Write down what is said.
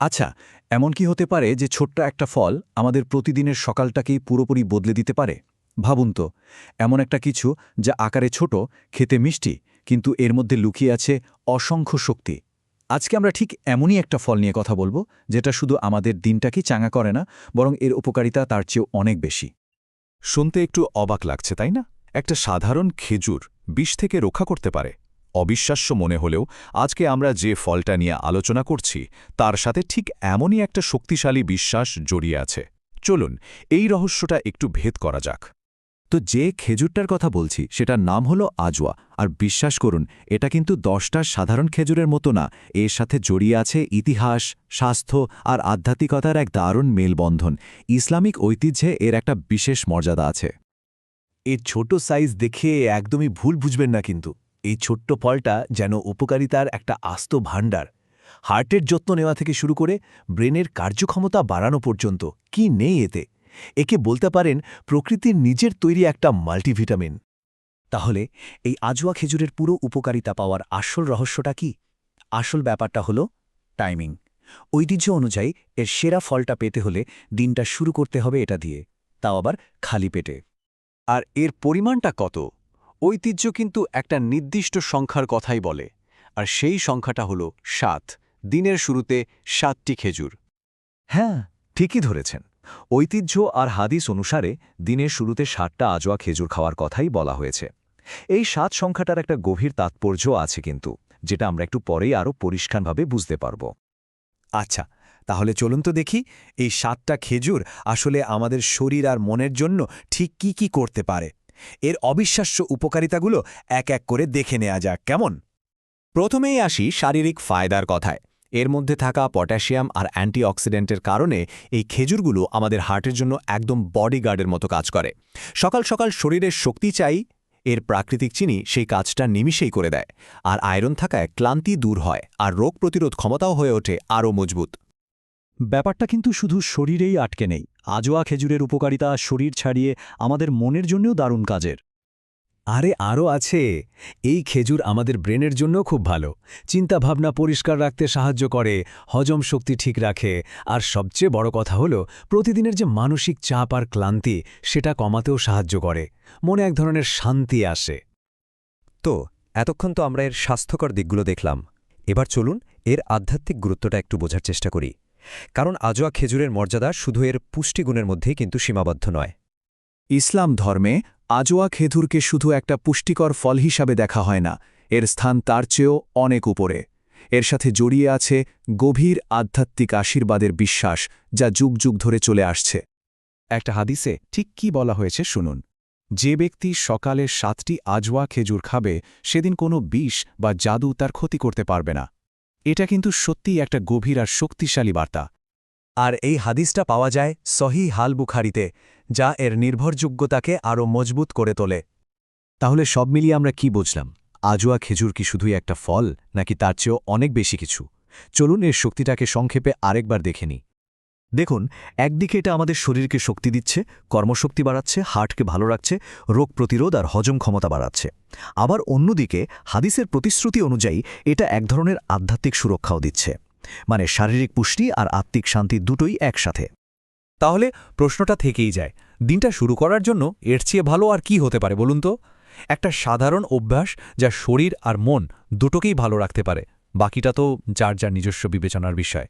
আচ্ছা এমন কি হতে পারে যে ছোট্ট একটা ফল আমাদের প্রতিদিনের সকালটাকেই পুরোপুরি বদলে দিতে পারে? ভাবুন তো, এমন একটা কিছু যা আকারে ছোট, খেতে মিষ্টি, কিন্তু এর মধ্যে লুকিয়ে আছে অসংখ্য শক্তি। আজকে আমরা ঠিক এমনই একটা ফল নিয়ে কথা বলব, যেটা শুধু আমাদের দিনটাকেই চাঙা করে না, বরং এর উপকারিতা তার চেয়েও অনেক বেশি। শুনতে একটু অবাক লাগছে, তাই না? একটা সাধারণ খেজুর বিষ থেকে রক্ষা করতে পারে। অবিশ্বাস্য মনে হলেও আজকে আমরা যে ফলটা নিয়ে আলোচনা করছি, তার সাথে ঠিক এমনই একটা শক্তিশালী বিশ্বাস জড়িয়ে আছে। চলুন, এই রহস্যটা একটু ভেদ করা যাক। তো যে খেজুরটার কথা বলছি, সেটার নাম হলো আজওয়া আর বিশ্বাস করুন, এটা কিন্তু দশটা সাধারণ খেজুরের মতো না, এর সাথে জড়িয়ে আছে ইতিহাস, স্বাস্থ্য আর আধ্যাত্মিকতার এক দারুণ মেলবন্ধন। ইসলামিক ঐতিহ্যে এর একটা বিশেষ মর্যাদা আছে। এর ছোট সাইজ দেখে একদমই ভুল বুঝবেন না কিন্তু। এই ছোট্ট ফলটা যেন উপকারিতার একটা আস্ত ভাণ্ডার। হার্টের যত্ন নেওয়া থেকে শুরু করে ব্রেনের কার্যক্ষমতা বাড়ানো পর্যন্ত, কি নেই এতে? একে বলতে পারেন প্রকৃতির নিজের তৈরি একটা মাল্টিভিটামিন। তাহলে এই আজওয়া খেজুরের পুরো উপকারিতা পাওয়ার আসল রহস্যটা কি? আসল ব্যাপারটা হলো টাইমিং। ঐতিহ্য অনুযায়ী এর সেরা ফলটা পেতে হলে দিনটা শুরু করতে হবে এটা দিয়ে, তাও আবার খালি পেটে। আর এর পরিমাণটা কত? ঐতিহ্য কিন্তু একটা নির্দিষ্ট সংখ্যার কথাই বলে, আর সেই সংখ্যাটা হল সাত। দিনের শুরুতে সাতটি খেজুর। হ্যাঁ ঠিকই ধরেছেন। ঐতিহ্য আর হাদিস অনুসারে দিনের শুরুতে সাতটা আজোয়া খেজুর খাওয়ার কথাই বলা হয়েছে। এই সাত সংখ্যাটার একটা গভীর তাৎপর্য আছে কিন্তু, যেটা আমরা একটু পরেই আরও পরিষ্কারভাবে বুঝতে পারব। আচ্ছা তাহলে চলুন তো দেখি, এই সাতটা খেজুর আসলে আমাদের শরীর আর মনের জন্য ঠিক কি কি করতে পারে? এর অবিশ্বাস্য উপকারিতাগুলো এক এক করে দেখে নেওয়া যাক, কেমন? প্রথমেই আসি শারীরিক ফায়দার কথায়। এর মধ্যে থাকা পটাশিয়াম আর অ্যান্টিঅক্সিডেন্টের কারণে এই খেজুরগুলো আমাদের হার্টের জন্য একদম বডিগার্ডের মতো কাজ করে। সকাল সকাল শরীরের শক্তি চাই, এর প্রাকৃতিক চিনি সেই কাজটা নিমিষেই করে দেয়। আর আয়রন থাকায় ক্লান্তি দূর হয় আর রোগ প্রতিরোধ ক্ষমতাও হয়ে ওঠে আরও মজবুত। ব্যাপারটা কিন্তু শুধু শরীরেই আটকে নেই আজোয়া খেজুরের উপকারিতা শরীর ছাড়িয়ে আমাদের মনের জন্যও দারুণ কাজের। আরে আরও আছে। এই খেজুর আমাদের ব্রেনের জন্য খুব ভালো। চিন্তাভাবনা পরিষ্কার রাখতে সাহায্য করে, হজম শক্তি ঠিক রাখে। আর সবচেয়ে বড় কথা হলো, প্রতিদিনের যে মানসিক চাপ আর ক্লান্তি, সেটা কমাতেও সাহায্য করে। মনে এক ধরনের শান্তি আসে। তো, এতক্ষণ তো আমরা এর স্বাস্থ্যকর দিকগুলো দেখলাম। এবার চলুন এর আধ্যাত্মিক গুরুত্বটা একটু বোঝার চেষ্টা করি। কারণ আজোয়া খেজুরের মর্যাদা শুধু এর পুষ্টিগুণের মধ্যেই কিন্তু সীমাবদ্ধ নয়। ইসলাম ধর্মে আজোয়া খেজুরকে শুধু একটা পুষ্টিকর ফল হিসাবে দেখা হয় না, এর স্থান তার চেয়েও অনেক উপরে। এর সাথে জড়িয়ে আছে গভীর আধ্যাত্মিক আশীর্বাদের বিশ্বাস যা যুগ যুগ ধরে চলে আসছে। একটা হাদিসে ঠিক কি বলা হয়েছে শুনুন। যে ব্যক্তি সকালে সাতটি আজওয়া খেজুর খাবে, সেদিন কোনো বিষ বা জাদু তার ক্ষতি করতে পারবে না। এটা কিন্তু সত্যিই একটা গভীর আর শক্তিশালী বার্তা। আর এই হাদিসটা পাওয়া যায় সহি হাল বুখারিতে, যা এর নির্ভরযোগ্যতাকে আরও মজবুত করে তোলে। তাহলে সব মিলিয়ে আমরা কি বুঝলাম? আজুয়া খেজুর কি শুধুই একটা ফল, নাকি তার চেয়েও অনেক বেশি কিছু? চলুন এর শক্তিটাকে সংক্ষেপে আরেকবার দেখে নিই। দেখুন, একদিকে এটা আমাদের শরীরকে শক্তি দিচ্ছে, কর্মশক্তি বাড়াচ্ছে, হার্টকে ভালো রাখছে, রোগ প্রতিরোধ আর হজম ক্ষমতা বাড়াচ্ছে। আবার অন্যদিকে, হাদিসের প্রতিশ্রুতি অনুযায়ী এটা এক ধরনের আধ্যাত্মিক সুরক্ষাও দিচ্ছে। মানে শারীরিক পুষ্টি আর আত্মিক শান্তি দুটোই একসাথে। তাহলে প্রশ্নটা থেকেই যায়, দিনটা শুরু করার জন্য এর চেয়ে ভালো আর কি হতে পারে বলুন তো? একটা সাধারণ অভ্যাস যা শরীর আর মন দুটোকেই ভালো রাখতে পারে, বাকিটা তো যার যার নিজস্ব বিবেচনার বিষয়।